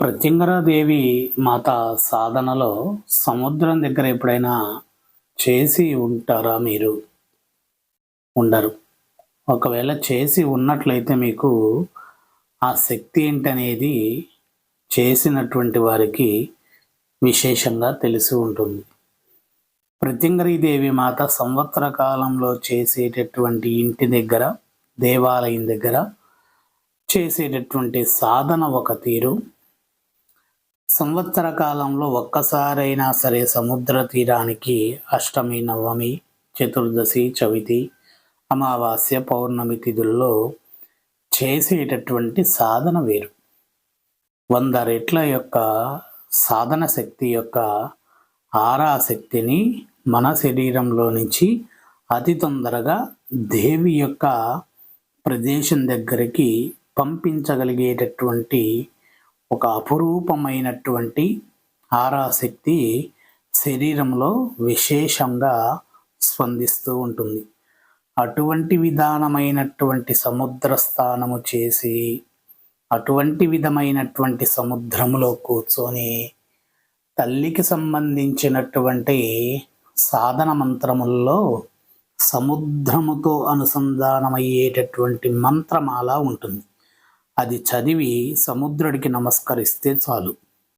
ప్రత్యంగరాదేవి మాత సాధనలో సముద్రం దగ్గర ఎప్పుడైనా చేసి ఉంటారా మీరు? ఉండరు. ఒకవేళ చేసి ఉన్నట్లయితే మీకు ఆ శక్తి ఏంటనేది చేసినటువంటి వారికి విశేషంగా తెలిసి ఉంటుంది. ప్రత్యంగరీదేవి మాత సంవత్సర కాలంలో చేసేటటువంటి ఇంటి దగ్గర దేవాలయం దగ్గర చేసేటటువంటి సాధన ఒక తీరు. సంవత్సర కాలంలో ఒక్కసారైనా సరే సముద్ర తీరానికి అష్టమి నవమి చతుర్దశి చవితి అమావాస్య పౌర్ణమి తిథుల్లో చేసేటటువంటి సాధన వేరు. వంద రెట్ల యొక్క సాధన శక్తి యొక్క ఆరాశక్తిని మన శరీరంలో నుంచి అతి తొందరగా దేవి యొక్క ప్రదేశం దగ్గరికి పంపించగలిగేటటువంటి ఒక అపురూపమైనటువంటి ఆరాశక్తి శరీరంలో విశేషంగా స్పందిస్తూ ఉంటుంది. అటువంటి విధానమైనటువంటి సముద్ర స్థానము చేసి అటువంటి విధమైనటువంటి సముద్రంలో కూర్చొని తల్లికి సంబంధించినటువంటి సాధన మంత్రముల్లో సముద్రముతో అనుసంధానమయ్యేటటువంటి మంత్రమాల ఉంటుంది. అది చదివి సముద్రుడికి నమస్కరిస్తే చాలు.